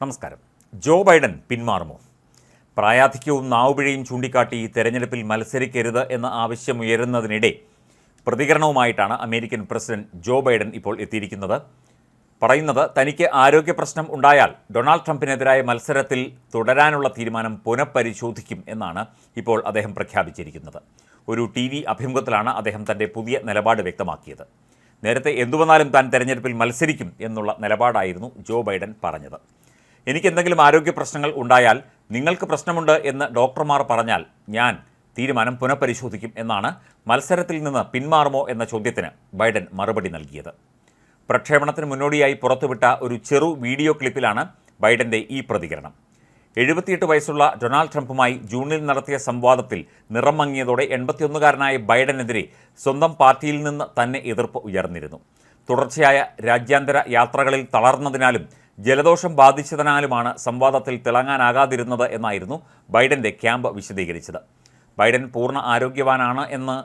നമസ്കാരം. Joe Biden പിന്മാറുമോ? പ്രായാധിക്യവും നാവുപിഴയും ചൂണ്ടിക്കാട്ടി തെരഞ്ഞെടുപ്പിൽ മത്സരിക്കരുത് എന്ന ആവശ്യം ആവശ്യമുയരുന്നതിനിടെ പ്രതികരണവുമായിട്ടാണ് അമേരിക്കൻ പ്രസിഡന്റ് ജോ ബൈഡൻ ഇപ്പോൾ എത്തിയിരിക്കുന്നത്. പറയുന്നത് തനിക്ക് ആരോഗ്യ പ്രശ്നം ഉണ്ടായാൽ ഡൊണാൾഡ് ട്രംപിനെതിരായ മത്സരത്തിൽ തുടരാനുള്ള തീരുമാനം പുനഃപരിശോധിക്കും എന്നാണ് ഇപ്പോൾ അദ്ദേഹം പ്രഖ്യാപിച്ചിരിക്കുന്നത്. ഒരു ടി വി അഭിമുഖത്തിലാണ് അദ്ദേഹം തന്റെ പുതിയ നിലപാട് വ്യക്തമാക്കിയത്. നേരത്തെ എന്തുവന്നാലും താൻ തെരഞ്ഞെടുപ്പിൽ മത്സരിക്കും എന്നുള്ള നിലപാടായിരുന്നു ജോ ബൈഡൻ പറഞ്ഞത്. എനിക്ക് എന്തെങ്കിലും ആരോഗ്യ പ്രശ്നങ്ങൾ ഉണ്ടായാൽ നിങ്ങൾക്ക് പ്രശ്നമുണ്ട് എന്ന് ഡോക്ടർമാർ പറഞ്ഞാൽ ഞാൻ തീരുമാനം പുനഃപരിശോധിക്കും എന്നാണ് മത്സരത്തിൽ നിന്ന് പിന്മാറുമോ എന്ന ചോദ്യത്തിന് ബൈഡൻ മറുപടി നൽകിയത്. പ്രക്ഷേപണത്തിന് മുന്നോടിയായി പുറത്തുവിട്ട ഒരു ചെറു വീഡിയോ ക്ലിപ്പിലാണ് ബൈഡന്റെ ഈ പ്രതികരണം. എഴുപത്തിയെട്ട് വയസ്സുള്ള ഡൊണാൾഡ് ട്രംപുമായി ജൂണിൽ നടത്തിയ സംവാദത്തിൽ നിറം മങ്ങിയതോടെ എൺപത്തിയൊന്നുകാരനായ ബൈഡനെതിരെ സ്വന്തം പാർട്ടിയിൽ നിന്ന് തന്നെ എതിർപ്പ് ഉയർന്നിരുന്നു. തുടർച്ചയായ രാജ്യാന്തര യാത്രകളിൽ തളർന്നതിനാലും ജലദോഷം ബാധിച്ചതിനാലുമാണ് സംവാദത്തിൽ തിളങ്ങാനാകാതിരുന്നത് എന്നായിരുന്നു ബൈഡന്റെ ക്യാമ്പ് വിശദീകരിച്ചത്. ബൈഡൻ പൂർണ ആരോഗ്യവാനാണ് എന്ന്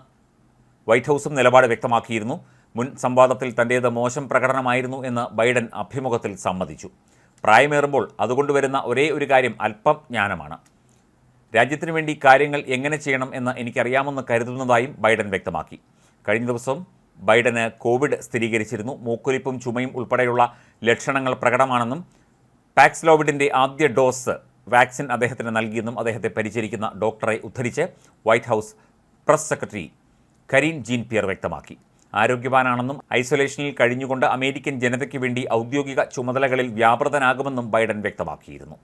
വൈറ്റ് ഹൗസും നിലപാട് വ്യക്തമാക്കിയിരുന്നു. മുൻ സംവാദത്തിൽ തന്റേത് മോശം പ്രകടനമായിരുന്നു എന്ന് ബൈഡൻ അഭിമുഖത്തിൽ സമ്മതിച്ചു. പ്രായമേറുമ്പോൾ അതുകൊണ്ട് വരുന്ന ഒരേ ഒരു കാര്യം അല്പം ജ്ഞാനമാണ്. രാജ്യത്തിനു വേണ്ടി കാര്യങ്ങൾ എങ്ങനെ ചെയ്യണം എന്ന് എനിക്കറിയാമെന്ന് കരുതുന്നതായും ബൈഡൻ വ്യക്തമാക്കി. കഴിഞ്ഞ ദിവസം ബൈഡന് കോവിഡ് സ്ഥിരീകരിച്ചിരുന്നു. മൂക്കൊലിപ്പും ചുമയും ഉൾപ്പെടെയുള്ള ലക്ഷണങ്ങൾ പ്രകടമാണെന്നും പാക്സ്ലോവിഡിന്റെ ആദ്യ ഡോസ് വാക്സിൻ അദ്ദേഹത്തിന് നൽകിയെന്നും അദ്ദേഹത്തെ പരിചരിക്കുന്ന ഡോക്ടറെ ഉദ്ധരിച്ച് White House press secretary Karine Jean Pierre വ്യക്തമാക്കി. ആരോഗ്യവാനാണെന്നും ഐസൊലേഷനിൽ കഴിഞ്ഞുകൊണ്ട് അമേരിക്കൻ ജനതയ്ക്ക് വേണ്ടി ഔദ്യോഗിക ചുമതലകളിൽ വ്യാപൃതനാകുമെന്നും ബൈഡൻ വ്യക്തമാക്കിയിരുന്നു.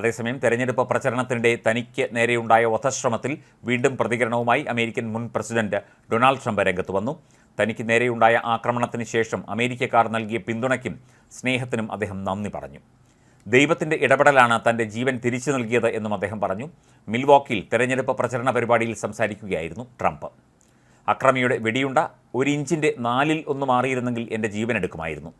അതേസമയം തെരഞ്ഞെടുപ്പ് പ്രചരണത്തിനിടെ തനിക്ക് നേരെയുണ്ടായ വധശ്രമത്തിൽ വീണ്ടും പ്രതികരണവുമായി അമേരിക്കൻ മുൻ പ്രസിഡന്റ് ഡൊണാൾഡ് ട്രംപ് രംഗത്ത് വന്നു. തനിക്ക് നേരെയുണ്ടായ ആക്രമണത്തിന് ശേഷം അമേരിക്കക്കാർ നൽകിയ പിന്തുണയ്ക്കും സ്നേഹത്തിനും അദ്ദേഹം നന്ദി പറഞ്ഞു. ദൈവത്തിന്റെ ഇടപെടലാണ് തന്റെ ജീവൻ തിരിച്ചു നൽകിയത് എന്നും അദ്ദേഹം പറഞ്ഞു. മിൽവോക്കിൽ തെരഞ്ഞെടുപ്പ് പ്രചരണ പരിപാടിയിൽ സംസാരിക്കുകയായിരുന്നു ട്രംപ്. അക്രമിയുടെ വെടിയുണ്ട ഒരു ഇഞ്ചിന്റെ നാലിൽ ഒന്ന് മാറിയിരുന്നെങ്കിൽ എന്റെ ജീവൻ എടുക്കുമായിരുന്നു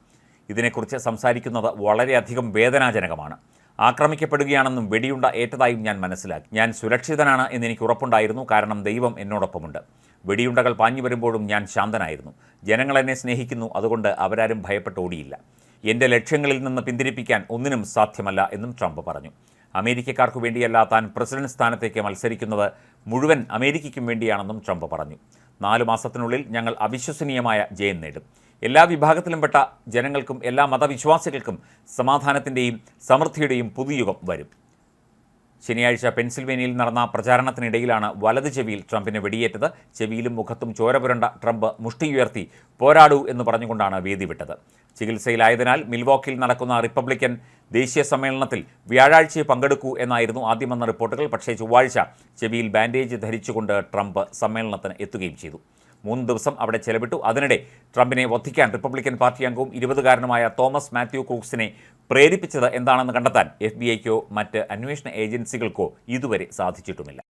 ഇതിനെക്കുറിച്ച് സംസാരിക്കുന്നത് വളരെയധികം വേദനാജനകമാണ്. ആക്രമിക്കപ്പെടുകയാണെന്നും വെടിയുണ്ട ഏറ്റതായും ഞാൻ മനസ്സിലാക്കി. ഞാൻ സുരക്ഷിതനാണ് എന്ന് എനിക്ക് ഉറപ്പുണ്ടായിരുന്നു. കാരണം ദൈവം എന്നോടൊപ്പമുണ്ട്. വെടിയുണ്ടകൾ പാഞ്ഞു വരുമ്പോഴും ഞാൻ ശാന്തനായിരുന്നു. ജനങ്ങൾ എന്നെ സ്നേഹിക്കുന്നു. അതുകൊണ്ട് അവരാരും ഭയപ്പെട്ട് ഓടിയില്ല. എന്റെ ലക്ഷ്യങ്ങളിൽ നിന്ന് പിന്തിരിപ്പിക്കാൻ ഒന്നിനും സാധ്യമല്ല എന്നും ട്രംപ് പറഞ്ഞു. അമേരിക്കക്കാർക്കു വേണ്ടിയല്ല താൻ പ്രസിഡന്റ് സ്ഥാനത്തേക്ക് മത്സരിക്കുന്നത്. മുഴുവൻ അമേരിക്കയ്ക്കും വേണ്ടിയാണെന്നും ട്രംപ് പറഞ്ഞു. നാലു മാസത്തിനുള്ളിൽ ഞങ്ങൾ അവിശ്വസനീയമായ ജയം നേടും. എല്ലാ വിഭാഗത്തിലും പെട്ട ജനങ്ങൾക്കും എല്ലാ മതവിശ്വാസികൾക്കും സമാധാനത്തിന്റെയും സമൃദ്ധിയുടെയും പുതുയുഗം വരും. ശനിയാഴ്ച പെൻസിൽവേനിയയിൽ നടന്ന പ്രചാരണത്തിനിടയിലാണ് വലത് ചെവിയിൽ ട്രംപിനെ വെടിയേറ്റത്. ചെവിയിലും മുഖത്തും ചോരപുരണ്ട ട്രംപ് മുഷ്ടിയുയർത്തി പോരാടൂ എന്ന് പറഞ്ഞുകൊണ്ടാണ് വേദി വിട്ടത്. ചികിത്സയിലായതിനാൽ മിൽവോക്കിൽ നടക്കുന്ന റിപ്പബ്ലിക്കൻ ദേശീയ സമ്മേളനത്തിൽ വ്യാഴാഴ്ച പങ്കെടുക്കൂ എന്നായിരുന്നു ആദ്യം വന്ന റിപ്പോർട്ടുകൾ. പക്ഷേ ചൊവ്വാഴ്ച ചെവിയിൽ ബാൻഡേജ് ധരിച്ചുകൊണ്ട് ട്രംപ് സമ്മേളനത്തിന് എത്തുകയും ചെയ്തു. മൂന്ന് ദിവസം അവിടെ ചെലവിട്ടു. അതിനിടെ ട്രംപിനെ വധിക്കാൻ റിപ്പബ്ലിക്കൻ പാർട്ടി അംഗവും ഇരുപതുകാരനുമായ തോമസ് മാത്യു കൂക്സിനെ പ്രേരിപ്പിച്ചത് എന്താണെന്ന് കണ്ടെത്താൻ എഫ് ബി ഐക്കോ മറ്റ് അന്വേഷണ ഏജൻസികൾക്കോ ഇതുവരെ സാധിച്ചിട്ടുമില്ല.